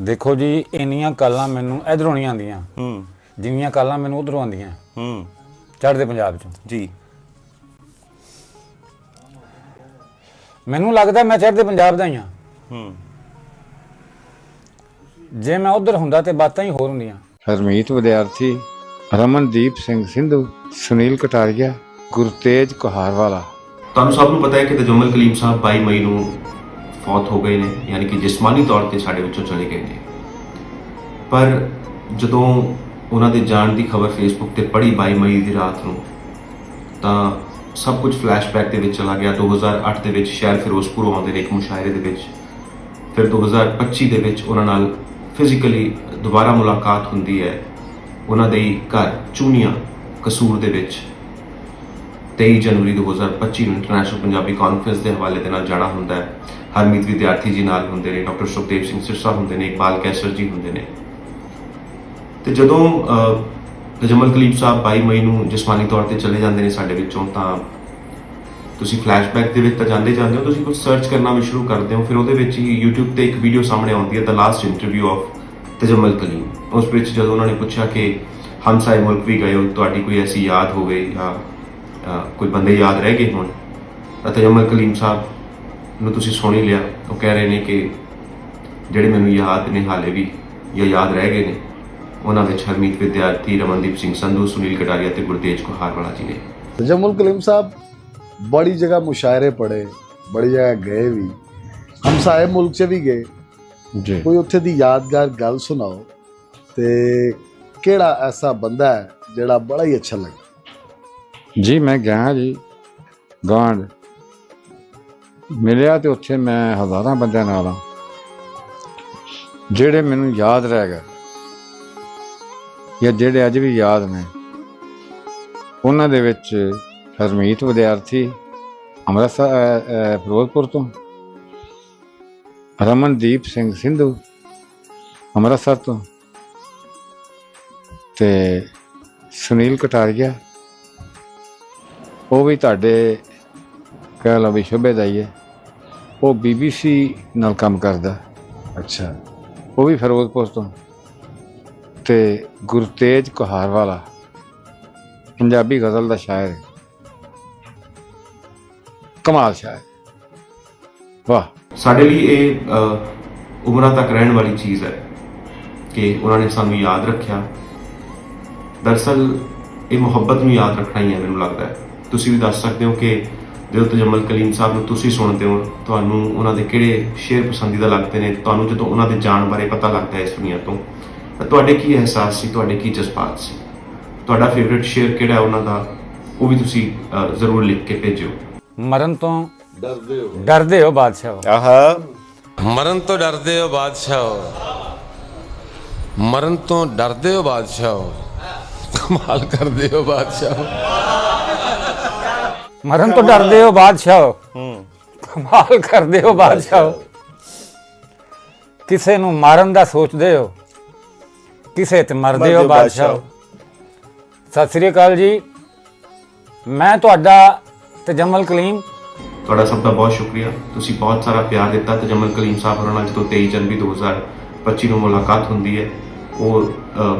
ਦੇਖੋ ਜੀ ਇੰਨੀਆਂ ਕਾਲਾਂ ਮੈਨੂੰ ਇਧਰੋਂ ਨਹੀਂ ਆਉਂਦੀਆਂ। ਹੂੰ। ਜਿੰਨੀਆਂ ਕਾਲਾਂ ਮੈਨੂੰ ਉਧਰੋਂ ਆਉਂਦੀਆਂ। ਹੂੰ। ਚੜ੍ਹਦੇ ਪੰਜਾਬ ਚੋਂ। ਜੀ। ਮੈਨੂੰ ਲੱਗਦਾ ਮੈਂ ਚੜ੍ਹਦੇ ਪੰਜਾਬ ਦਾ ਹੀ ਹਾਂ। ਹੂੰ। ਜੇ ਮੈਂ ਉਧਰ ਹੁੰਦਾ ਤੇ ਬਾਤਾਂ ਹੀ ਹੋਰ ਹੁੰਦੀਆਂ। ਹਰਮੀਤ ਵਿਦਿਆਰਥੀ ਰਮਨਦੀਪ ਸਿੰਘ ਸਿੰਧੂ ਸੁਨੀਲ ਕਟਾਰੀਆ ਗੁਰਤੇਜ ਕੁਹਾਰਵਾਲਾ। ਤੁਹਾਨੂੰ ਸਭ ਨੂੰ ਪਤਾ ਹੈ ਕਿ ਤਜਮਲ ਕਲੀਮ ਸਾਹਿਬ 22 ਮਈ ਨੂੰ ਫੌਤ ਹੋ ਗਏ ਨੇ, ਯਾਨੀ ਕਿ ਜਿਸਮਾਨੀ ਤੌਰ ਤੇ ਸਾਡੇ ਵਿੱਚੋਂ ਚਲੇ ਗਏ ਨੇ। ਪਰ ਜਦੋਂ ਉਹਨਾਂ ਦੇ ਜਾਣ ਦੀ ਖਬਰ ਫੇਸਬੁੱਕ ਤੇ ਪੜੀ 22 ਮਈ ਦੀ ਰਾਤ ਨੂੰ, ਤਾਂ ਸਭ ਕੁਝ ਫਲੈਸ਼ਬੈਕ ਦੇ ਵਿੱਚ ਚਲਾ ਗਿਆ। 2008 ਦੇ ਵਿੱਚ ਸ਼ਹਿਰ ਫਿਰੋਜ਼ਪੁਰ ਆਉਂਦੇ ਨੇ ਇੱਕ ਮੁਸ਼ਾਇਰੇ ਦੇ ਵਿੱਚ। ਫਿਰ 2025 ਦੇ ਵਿੱਚ ਉਹਨਾਂ ਨਾਲ ਫਿਜ਼ੀਕਲੀ ਦੁਬਾਰਾ ਮੁਲਾਕਾਤ ਹੁੰਦੀ ਹੈ। ਉਹਨਾਂ ਦੇ ਘਰ ਚੂਨੀਆਂ ਕਸੂਰ ਦੇ ਵਿੱਚ 23 ਜਨਵਰੀ 2025 ਨੂੰ ਇੰਟਰਨੈਸ਼ਨਲ ਪੰਜਾਬੀ ਕਾਨਫਰੰਸ ਦੇ ਹਵਾਲੇ ਦੇ ਨਾਲ ਜਾਣਾ ਹੁੰਦਾ ਹੈ। ਹਰਮੀਤ ਵਿਦਿਆਰਥੀ ਜੀ ਨਾਲ ਹੁੰਦੇ ਨੇ ਡਾਕਟਰ ਸੁਖਦੇਵ ਸਿੰਘ ਸਿਰਸਾ ਹੁੰਦੇ ਨੇ ਇਕਬਾਲ ਕੈਸਰ ਜੀ ਹੁੰਦੇ ਨੇ। ਤੇ ਜਦੋਂ ਅਹ, ਤਜਮਲ ਕਲੀਬ ਸਾਹਿਬ 22 ਮਈ ਨੂੰ ਜਿਸਮਾਨੀ ਤੌਰ ਤੇ ਚਲੇ ਜਾਂਦੇ ਨੇ ਸਾਡੇ ਵਿੱਚੋਂ ਤਾਂ ਤੁਸੀਂ ਫਲੈਸ਼ਬੈਕ ਦੇ ਵਿੱਚ ਤਾਂ ਜਾਂਦੇ ਜਾਂਦੇ ਹੋ ਤੁਸੀਂ ਕੁਝ ਸਰਚ ਕਰਨਾ ਵੀ ਸ਼ੁਰੂ ਕਰਦੇ ਹੋ ਫਿਰ ਉਹਦੇ ਵਿੱਚ ਹੀ YouTube ਤੇ ਇੱਕ ਵੀਡੀਓ ਸਾਹਮਣੇ ਆਉਂਦੀ ਹੈ the last interview of Tajammal Kaleem. ਉਸ ਵਿੱਚ ਜਦੋਂ ਉਹਨਾਂ ਨੇ ਪੁੱਛਿਆ ਕਿ ਹਮਸਾਏ ਮੁਲਕ ਵੀ ਗਏ ਹੋ ਤੁਹਾਡੀ ਕੋਈ ਐਸੀ ਯਾਦ ਹੋਵੇ ਜਾਂ ਕੋਈ ਬੰਦੇ ਯਾਦ ਰਹਿ ਗਏ ਹੋਣ? ਅਤਜਮਲ ਕਲੀਮ ਸਾਹਿਬ ਨੂੰ ਤੁਸੀਂ ਸੁਣੀ ਲਿਆ। ਉਹ ਕਹਿ ਰਹੇ ਨੇ ਕਿ ਜਿਹੜੇ ਮੈਨੂੰ ਯਾਦ ਨੇ ਹਾਲੇ ਵੀ ਜਾਂ ਯਾਦ ਰਹਿ ਗਏ ਨੇ ਉਹਨਾਂ ਵਿੱਚ ਹਰਮੀਤ ਵਿਦਿਆਰਥੀ ਰਮਨਦੀਪ ਸਿੰਘ ਸੰਧੂ ਸੁਨੀਲ ਕਟਾਰੀਆ ਤੇ ਗੁਰਤੇਜ ਕੁਹਾਰਵਾਲਾ ਜੀ ਨੇ। ਤਜਮਲ ਕਲੀਮ ਸਾਹਿਬ ਬੜੀ ਜਗ੍ਹਾ ਮੁਸ਼ਾਇਰੇ ਪੜੇ ਬੜੀ ਜਗ੍ਹਾ ਗਏ ਵੀ। ਹਮ ਸਾਰੇ ਮੁਲਕ 'ਚ ਵੀ ਗਏ। ਜੀ। ਕੋਈ ਉੱਥੇ ਦੀ ਯਾਦਗਾਰ ਗੱਲ ਸੁਣਾਓ ਤੇ ਕਿਹੜਾ ਐਸਾ ਬੰਦਾ ਹੈ ਜਿਹੜਾ ਬੜਾ ਹੀ ਅੱਛਾ ਲੱਗਾ? ਜੀ, ਮੈਂ ਗਿਆ ਜੀ। ਗਾਂਡ ਮਿਲਿਆ ਤੇ ਉੱਥੇ ਮੈਂ ਹਜ਼ਾਰਾਂ ਬੰਦਿਆਂ ਨਾਲ ਆ। ਜਿਹੜੇ ਮੈਨੂੰ ਯਾਦ ਰਹਿ ਗਏ, ਜਾਂ ਜਿਹੜੇ ਅੱਜ ਵੀ ਯਾਦ ਨੇ, ਉਹਨਾਂ ਦੇ ਵਿੱਚ ਹਰਮੀਤ ਵਿਦਿਆਰਥੀ, ਅੰਮ੍ਰਿਤਸਰ ਫਿਰੋਜ਼ਪੁਰ ਤੋਂ, ਰਮਨਦੀਪ ਸਿੰਘ ਸਿੰਧੂ, ਅੰਮ੍ਰਿਤਸਰ ਤੋਂ, ਤੇ ਸੁਨੀਲ ਕਟਾਰੀਆ ਉਹ ਵੀ ਤੁਹਾਡੇ ਕਹਿ ਲਓ ਵੀ ਸ਼ੁਭੇ ਦਾ ਹੀ ਹੈ। ਉਹ ਬੀਬੀਸੀ ਨਾਲ ਕੰਮ ਕਰਦਾ। ਅੱਛਾ। ਉਹ ਵੀ ਫਿਰੋਜ਼ਪੁਰ ਤੋਂ। ਤੇ ਗੁਰਤੇਜ ਕੁਹਾਰਵਾਲਾ ਪੰਜਾਬੀ ਗ਼ਜ਼ਲ ਦਾ ਸ਼ਾਇਰ। ਹੈ ਕਮਾਲ ਸ਼ਾਇਰ। ਵਾਹ। ਸਾਡੇ ਲਈ ਇਹ ਉਮਰਾਂ ਤੱਕ ਰਹਿਣ ਵਾਲੀ ਚੀਜ਼ ਹੈ ਕਿ ਉਹਨਾਂ ਨੇ ਸਾਨੂੰ ਯਾਦ ਰੱਖਿਆ। ਦਰਸਲ ਇਹ ਮੁਹੱਬਤ ਨੂੰ ਯਾਦ ਰੱਖਣਾ ਹੀ ਹੈ ਮੈਨੂੰ ਲੱਗਦਾ ਹੈ। ਤੁਸੀਂ ਵੀ ਦੱਸ ਸਕਦੇ ਹੋ ਕਿ ਜਦੋਂ ਤਜਮਲ ਕਲੀਮ ਸਾਹਿਬ ਨੂੰ ਤੁਸੀਂ ਸੁਣਦੇ ਹੋ ਤੁਹਾਨੂੰ ਉਹਨਾਂ ਦੇ ਕਿਹੜੇ ਸ਼ੇਰ ਪਸੰਦੀਦਾ ਲੱਗਦੇ ਨੇ ਤੁਹਾਨੂੰ ਜਦੋਂ ਉਹਨਾਂ ਦੇ ਜਾਣ ਬਾਰੇ ਪਤਾ ਲੱਗਦਾ ਹੈ ਇਸ ਦੁਨੀਆ ਤੋਂ ਤਾਂ ਤੁਹਾਡੇ ਕੀ ਅਹਿਸਾਸ ਸੀ ਤੁਹਾਡੇ ਕੀ ਜਜ਼ਬਾਤ ਸੀ? ਤੁਹਾਡਾ ਫੇਵਰਿਟ ਸ਼ੇਰ ਕਿਹੜਾ ਹੈ ਉਹਨਾਂ ਦਾ? ਉਹ ਵੀ ਤੁਸੀਂ ਜ਼ਰੂਰ ਲਿਖ ਕੇ ਭੇਜਿਓ। ਮਰਨ ਤੋਂ ਡਰਦੇ ਹੋ। ਡਰਦੇ ਹੋ ਬਾਦਸ਼ਾਹ। ਆਹਾ। ਮਰਨ ਤੋਂ ਡਰਦੇ ਹੋ ਬਾਦਸ਼ਾਹੋ। ਮਰਨ ਤੋਂ ਡਰਦੇ ਹੋ ਬਾਦਸ਼ਾਹੋ। ਕਮਾਲ ਕਰਦੇ ਹੋ ਬਾਦਸ਼ਾਹੋ। ਮਰਨ ਤੋਂ ਡਰਦੇ ਹੋ ਬਾਦਸ਼ਾਹ। ਹੂੰ ਕਮਾਲ ਕਰਦੇ ਹੋ ਬਾਦਸ਼ਾਹ। ਕਿਸੇ ਨੂੰ ਮਾਰਨ ਦਾ ਸੋਚਦੇ ਹੋ? ਕਿਸੇ ਤੇ ਮਰਦੇ ਹੋ ਬਾਦਸ਼ਾਹ? ਸਤਿ ਸ੍ਰੀ ਅਕਾਲ ਜੀ। ਮੈਂ ਤੁਹਾਡਾ ਤਜਮਲ ਕਲੀਮ। ਤੁਹਾਡਾ ਸਭ ਦਾ ਬਹੁਤ ਸ਼ੁਕਰੀਆ। ਤੁਸੀਂ ਬਹੁਤ ਸਾਰਾ ਪਿਆਰ ਦਿੱਤਾ ਤਜਮਲ ਕਲੀਮ ਸਾਹਿਬ ਹੋਰਾਂ ਨਾਲ ਜਦੋਂ 23 ਜਨਵਰੀ 2025 ਨੂੰ ਮੁਲਾਕਾਤ ਹੁੰਦੀ ਹੈ। ਉਹ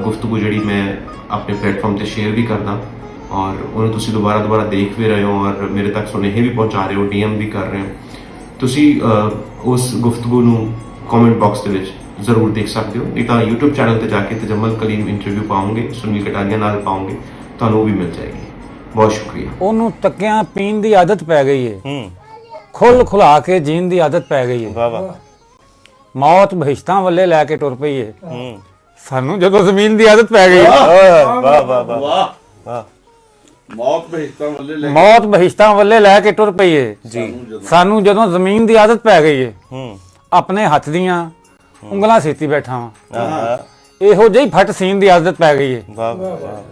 ਗੁਫ਼ਤਗੂ ਜਿਹੜੀ ਮੈਂ ਆਪਣੇ ਪਲੇਟਫਾਰਮ ਤੇ ਸ਼ੇਅਰ ਵੀ ਕਰਦਾ। ਔਰ ਉਹਨੂੰ ਤੁਸੀਂ ਦੁਬਾਰਾ ਦੁਬਾਰਾ ਦੇਖ ਵੀ ਰਹੇ ਹੋ ਔਰ ਮੇਰੇ ਤੱਕ ਸੁਨੇਹੇ ਵੀ ਪਹੁੰਚਾ ਰਹੇ ਹੋ ਡੀਐਮ ਵੀ ਕਰ ਰਹੇ ਹੋ। ਤੁਸੀਂ ਉਸ ਗੁਫ਼ਤਗੂ ਨੂੰ ਕਮੈਂਟ ਬਾਕਸ ਦੇ ਵਿੱਚ ਜ਼ਰੂਰ ਦੇਖ ਸਕਦੇ ਹੋ। ਨਹੀਂ ਤਾਂ YouTube ਚੈਨਲ ਤੇ ਜਾ ਕੇ ਤਜਮਲ ਕਲੀਮ ਇੰਟਰਵਿਊ ਪਾਉਂਗੇ ਸੁਨੀਲ ਕਟਾਰੀਆ ਨਾਲ ਪਾਉਂਗੇ ਤੁਹਾਨੂੰ ਉਹ ਵੀ ਮਿਲ ਜਾਏਗੀ। ਬਹੁਤ ਸ਼ੁਕਰੀਆ। ਉਹਨੂੰ ਤੱਕਿਆਂ ਪੀਣ ਦੀ ਆਦਤ ਪੈ ਗਈ ਏ। ਹੂੰ। ਖੁੱਲ ਖੁਲਾ ਕੇ ਜੀਣ ਦੀ ਆਦਤ ਪੈ ਗਈ ਏ। ਵਾਹ ਵਾਹ। ਮੌਤ ਬਹਿਸ਼ਤਾਂ ਵੱਲੇ ਲੈ ਕੇ ਟੁਰ ਪਈ ਏ। ਹੂੰ। ਸਾਨੂੰ ਜਦੋਂ ਜ਼ਮੀਨ ਦੀ ਆਦਤ ਪੈ ਗਈ ਵਾਹ ਵਾਹ। ਵਾਹ। ਵਾਹ। ਮੌਤ ਭੇਜਤਾ ਵੱਲੇ ਲੈ ਮੌਤ ਬਹਿਸ਼ਤਾਂ ਵੱਲੇ ਲੈ ਕੇ ਟੁਰ ਪਈ ਏ। ਜੀ ਸਾਨੂੰ ਜਦੋਂ ਜ਼ਮੀਨ ਦੀ ਆਦਤ ਪੈ ਗਈ ਏ ਹੂੰ। ਆਪਣੇ ਹੱਥ ਦੀਆਂ ਉਂਗਲਾਂ ਸੀਤੀ ਬੈਠਾ ਵਾਂ। ਇਹੋ ਜਿਹੀ ਫਟ ਸੀਨ ਦੀ ਆਦਤ ਪੈ ਗਈ ਏ। ਵਾਹ ਵਾਹ ਵਾਹ।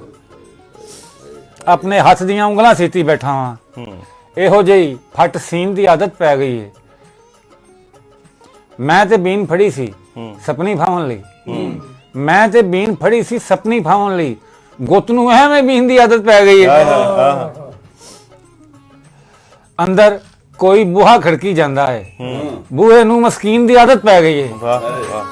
ਆਪਣੇ ਹੱਥ ਦੀਆਂ ਉਂਗਲਾਂ ਸੀਤੀ ਬੈਠਾ ਵਾਂ। ਹੂੰ। ਇਹੋ ਜਿਹੀ ਫਟ ਸੀਨ ਦੀ ਆਦਤ ਪੈ ਗਈ ਏ। ਮੈਂ ਤੇ ਬੀਨ ਫੜੀ ਸੀ ਸਪਨੀ ਭਾਵਨ ਲਈ। ਮੈਂ ਤੇ ਬੀਨ ਫੜੀ ਸੀ ਸਪਨੀ ਭਾਵਨ ਲਈ। ਗੁੱਤ ਨੂੰ ਐਵੇਂ ਬੀਨ ਦੀ ਆਦਤ ਪੈ ਗਈ ਆਹਾ ਅੰਦਰ ਕੋਈ ਬੂਹਾ ਖੜਕੀ ਜਾਂਦਾ ਹੈ। ਬੂਹੇ ਨੂੰ ਮਸਕੀਨ ਦੀ ਆਦਤ ਪੈ ਗਈ ਹੈ। ਵਾਹ ਵਾਹ।